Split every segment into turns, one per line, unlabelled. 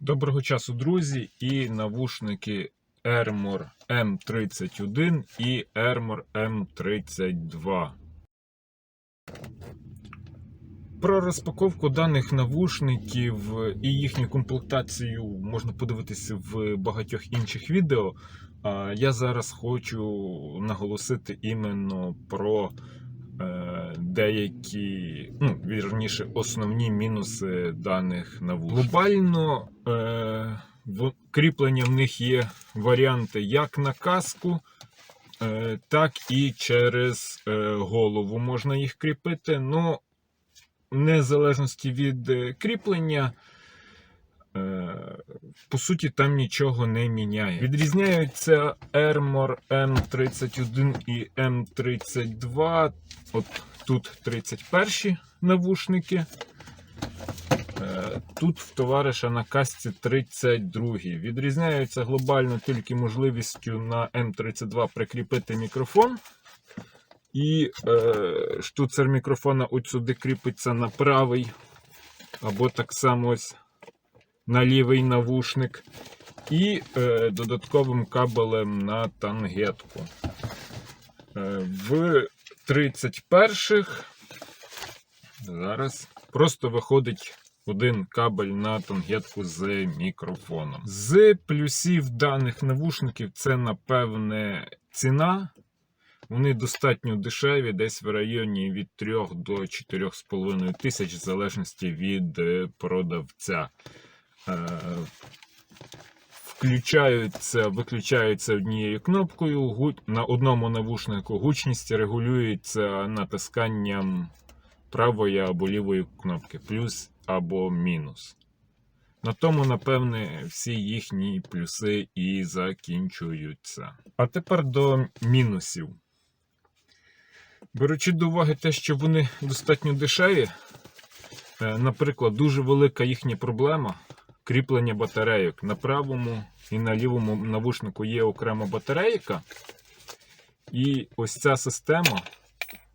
Доброго часу, друзі, і навушники Ermor M31 і Ermor M32. Про розпаковку даних навушників і їхню комплектацію можна подивитися в багатьох інших відео. Я зараз хочу наголосити іменно про е, деякі, ну, вірніше, основні мінуси даних навушників. Глобально е, в, кріплення в них є варіанти як на каску, е, так і через е, голову можна їх кріпити. Ну, незалежності від е, кріплення, е, по суті, там нічого не міняє. Відрізняються Ermor M31 і M32. От тут 31 навушники. Е, Тут в товариша на касці 32. Відрізняються глобально тільки можливістю на М32 прикріпити мікрофон. І е, штуцер мікрофона от сюди кріпиться на правий, або так само ось на лівий навушник. І е, додатковим кабелем на тангетку. Е, в 31-х зараз просто виходить один кабель на тангетку з мікрофоном. З плюсів даних навушників це, напевне, ціна. Вони достатньо дешеві, десь в районі від 3 до 4,5 тисяч, в залежності від е, продавця. Включаються, виключаються однією кнопкою. На одному навушнику гучність регулюється натисканням правої або лівої кнопки, плюс або мінус. На тому, напевне, всі їхні плюси і закінчуються. А тепер до мінусів. Беручи до уваги те, що вони достатньо дешеві, е, наприклад, дуже велика їхня проблема кріплення батарейок. На правому і на лівому навушнику є окрема батарейка. І ось ця система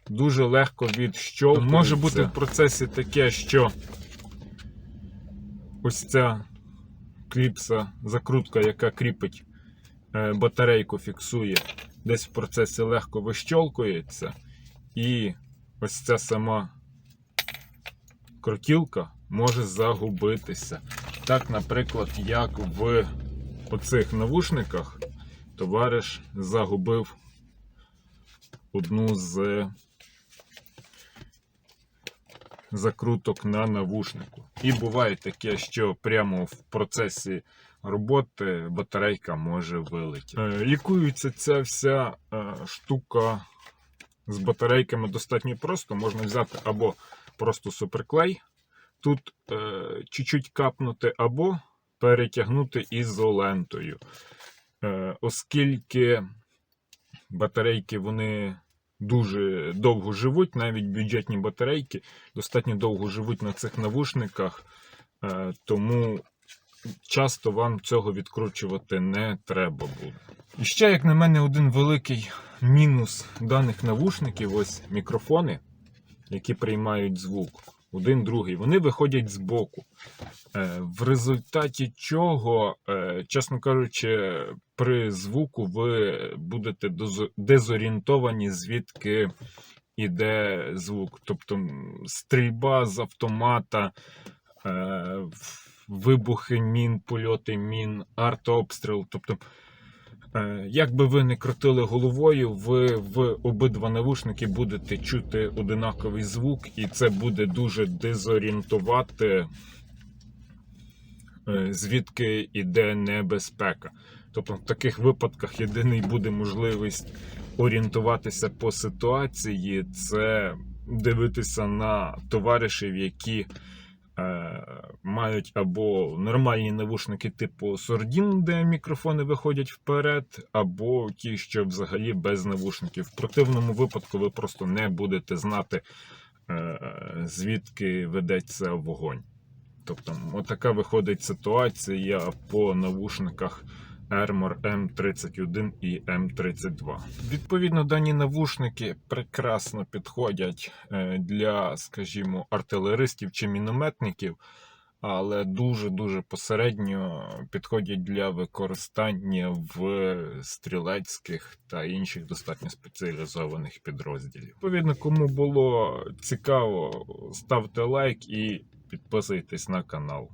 дуже легко відщолкується. Може бути в процесі таке, що ось ця кліпса, закрутка, яка кріпить е, батарейку, фіксує, десь в процесі легко вищолкується. І ось ця сама крутілка може загубитися. Так, наприклад, як в оцих навушниках товариш загубив одну з закруток на навушнику. І буває таке, що прямо в процесі роботи батарейка може вилетіти. Е, Лікується ця вся е, штука з батарейками достатньо просто. Можна взяти або просто суперклей, тут е, чуть-чуть капнути, або перетягнути ізолентою. Е, оскільки батарейки вони дуже довго живуть, навіть бюджетні батарейки достатньо довго живуть на цих навушниках, е, тому часто вам цього відкручувати не треба буде. І ще, як на мене, один великий мінус даних навушників ось мікрофони, які приймають звук. Один другий, вони виходять з боку. Е, В результаті чого, е, чесно кажучи, при звуку ви будете дезорієнтовані, звідки іде звук. Тобто стрільба з автомата, е, вибухи мін, польоти мін, артобстріл. Тобто, як би ви не крутили головою, ви в обидва навушники будете чути одинаковий звук, і це буде дуже дезорієнтувати, е, звідки йде небезпека. Тобто, в таких випадках єдиний буде можливість орієнтуватися по ситуації, це дивитися на товаришів, які е, мають або нормальні навушники типу Сордін, де мікрофони виходять вперед, або ті, що взагалі без навушників. В противному випадку ви просто не будете знати, е, звідки ведеться вогонь. Тобто, отака виходить ситуація по навушниках Ermor M31 і M32. Відповідно, дані навушники прекрасно підходять е, для, скажімо, артилеристів чи мінометників. але дуже-дуже посередньо підходять для використання в стрілецьких та інших достатньо спеціалізованих підрозділів. Відповідно, кому було цікаво, ставте лайк і підписуйтесь на канал.